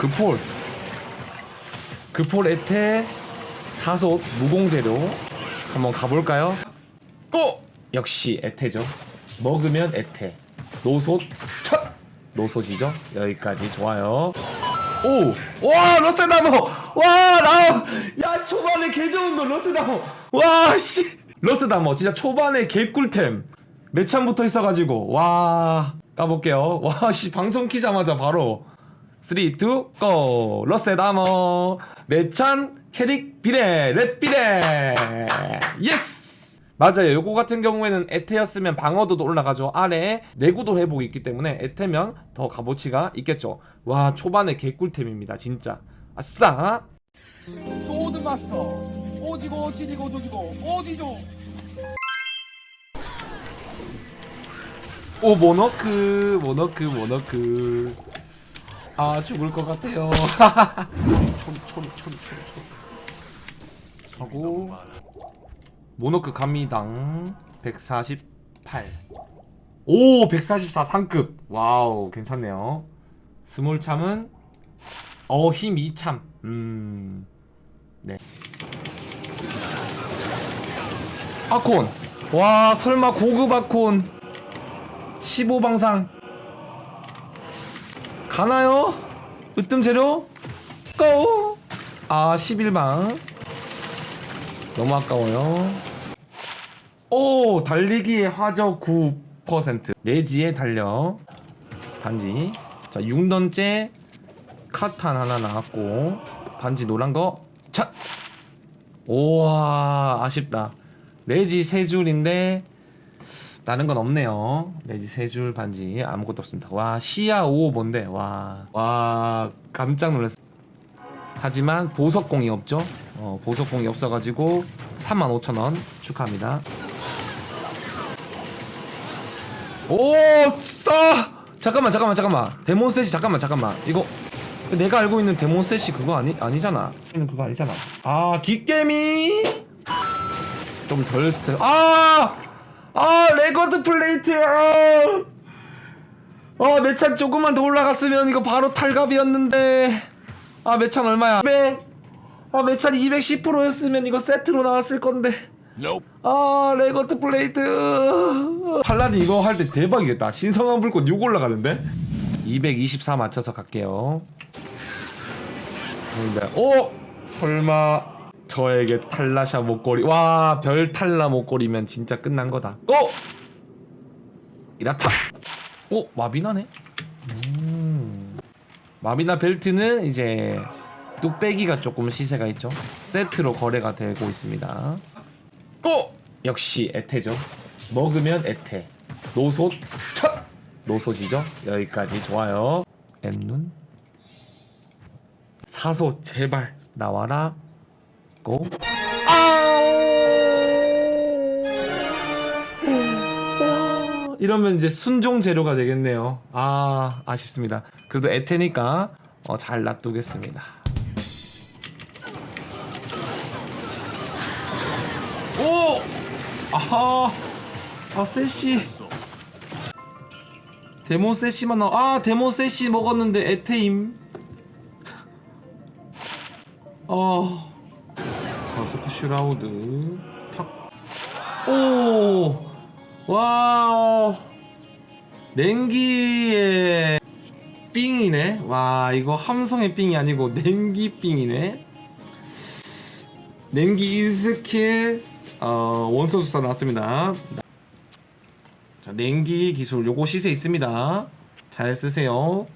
그폴 그폴 에테 사솥 무공재료 한번 가볼까요? 고! 역시 에테죠 먹으면 에테 노솥 첫 노솥이죠 여기까지 좋아요 오! 와 러세다모! 와 나! 야 초반에 개 좋은 거 러세다모! 와 씨! 러세다모 진짜 초반에 개꿀템 매창부터 있어가지고 와 까볼게요 와 씨 방송 키자마자 바로 3, 2, 고! 러세다모. 매찬 캐릭 비례 랩 비례 예스! 맞아요. 요거 같은 경우에는 에테였으면 방어도도 올라가죠. 아래에 내구도 회복이 있기 때문에 에테면 더 값어치가 있겠죠. 와 초반에 개꿀템입니다 진짜. 아싸! 소드 마스터. 오지고 지리고 조지고. 오지죠 오 모너크 모너크 모너크 아 죽을 것 같아요 하고 모너크 갑니다 148 오, 144 상급. 와우, 괜찮네요. 스몰 참은 어, 힘 2참. 음. 네. 아콘. 와, 설마 고급 아콘. 15방상. 가나요? 으뜸 재료? 고! 아, 11방. 너무 아까워요. 오 달리기의 화적 9% 레지의 달력 반지 자 6던째 카탄 하나 나왔고 반지 노란 거 자 오와 아쉽다 레지 세 줄인데 다른 건 없네요. 레지 세 줄 반지 아무것도 없습니다. 와 시야 5 뭔데? 와와 깜짝 놀랐어. 하지만 보석공이 없죠? 어, 보석공이 없어가지고 35,000원 축하합니다. 오 진짜 잠깐만 잠깐만 잠깐만. 데몬셋이 잠깐만 잠깐만. 이거 내가 알고 있는 데몬셋이 그거 아니 아니잖아. 그거 아니잖아. 아 기게미! 좀 덜 스트 아 아 레거드 플레이트. 아, 아 매찬 조금만 더 올라갔으면 이거 바로 탈갑이었는데. 아 매찬 얼마야? 200. 아 매찬 210%였으면 이거 세트로 나왔을 건데. 아 레거트 플레이트. 팔라딘 이거 할 때 대박이겠다. 신성한 불꽃 6 올라가는데? 224 맞춰서 갈게요. 근데 오 설마 저에게 탈라샤 목걸이 와 별 탈라 목걸이면 진짜 끝난 거다 고 이라타 오 마비나네 음 마비나 벨트는 이제 뚝배기가 조금 시세가 있죠 세트로 거래가 되고 있습니다 고! 역시 에테죠. 먹으면 에테. 노솥 첫! 노솥이죠. 여기까지 좋아요. 엠눈 사소 제발 나와라. 고! 아우! 이러면 이제 순종 재료가 되겠네요. 아 아쉽습니다. 그래도 에테니까 어, 잘 놔두겠습니다. 오! 아하! 아, 세시. 데모 세시만 나. 아, 데모 세시 먹었는데 에테임. 어. 자, 스쿠슈라우드. 탁. 오! 와우. 냉기의 삥이네. 와, 이거 함성의 삥이 아니고 냉기 삥이네. 냉기 1스킬 어, 원소 수사 나왔습니다. 자, 냉기 기술 요거 시세 있습니다. 잘 쓰세요.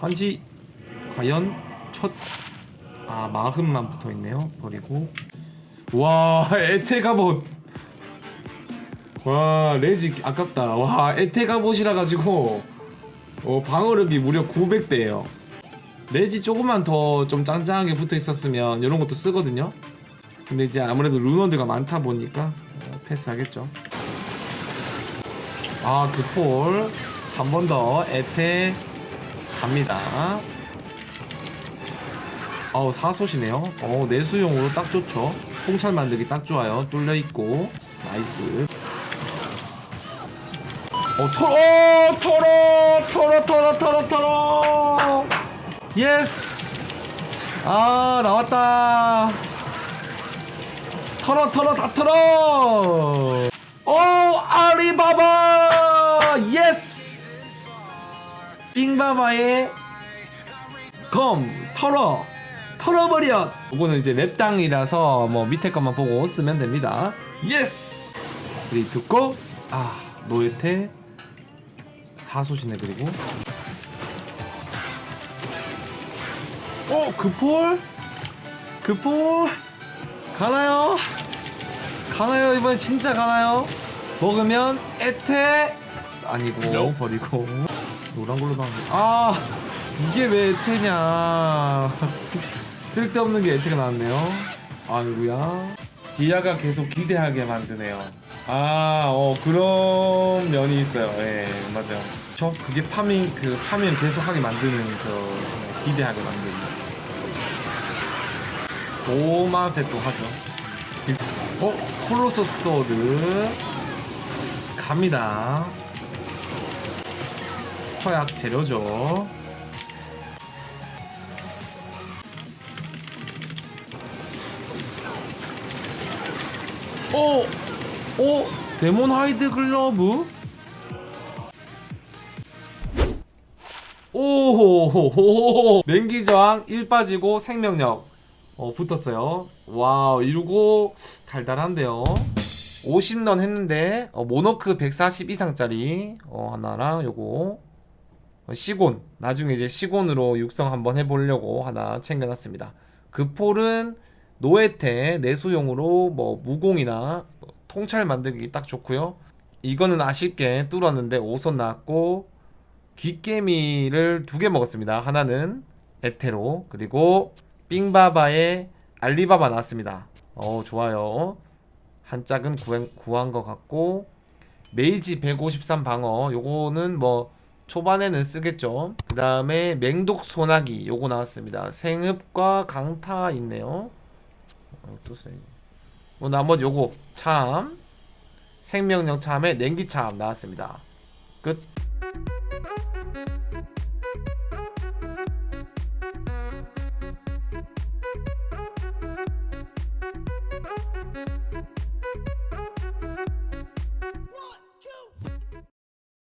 반지 과연 첫 아, 마흔만 붙어 있네요. 버리고 와, 에테 갑옷. 와, 레지 아깝다. 와, 에테 갑옷이라 가지고 어, 방어력이 무려 900대예요. 레지 조금만 더 좀 짱짱하게 붙어 있었으면 이런 것도 쓰거든요. 근데 이제 아무래도 루너드가 많다 보니까 어, 패스하겠죠. 아, 그폴 한 번 더 에테 갑니다. 어우 사소시네요. 어 내수용으로 딱 좋죠. 통찰 만들기 딱 좋아요. 뚫려 있고 나이스. 어 털어 어, 털어 털어 털어 털어 털어 예스 아 나왔다 털어 털어 다 털어 오 아리바바 예스 빙바바의 검 털어 털어버려. 이거는 이제 랩당이라서 뭐 밑에 것만 보고 쓰면 됩니다. 예스 3 2 go. 아 노예태. 사소시네 그리고. 어 그 폴? 그 폴? 가나요? 가나요? 이번엔 진짜 가나요? 먹으면 에테 아니고 버리고. 노란 걸로 가는 아 이게 왜 에테냐 쓸데없는 게 에테가 나왔네요. 아이구야. 디아가 계속 기대하게 만드네요. 아 어 그런 면이 있어요. 예 맞아요. 저 그게 파밍 그 파밍 계속 하게 만드는 저 기대하게 만드는. 도맛에 또 하죠. 어 콜로서스 소드. 갑니다. 서약 재료죠 오! 오! 데몬 하이드 글러브? 오호호호 냉기 저항 1 빠지고 생명력 어, 붙었어요 와우 이러고 달달한데요 50런 했는데 어, 모노크 140 이상짜리 어, 하나랑 요거 어, 시곤 나중에 이제 시곤으로 육성 한번 해보려고 하나 챙겨놨습니다 그 폴은 노에테 내수용으로 뭐 무공이나 뭐 통찰 만들기 딱 좋고요. 이거는 아쉽게 뚫었는데 5선 나왔고 귀깨미를 두 개 먹었습니다. 하나는 에테로 그리고 삥바바의 알리바바 나왔습니다. 어 좋아요. 한 짝은 구한, 구한 것 같고 메이지 153 방어 요거는 뭐 초반에는 쓰겠죠. 그 다음에 맹독 소나기 요거 나왔습니다. 생흡과 강타 있네요 어, 또 써. 뭐 나머지 요거 참 생명력 참에 냉기 참 나왔습니다 끝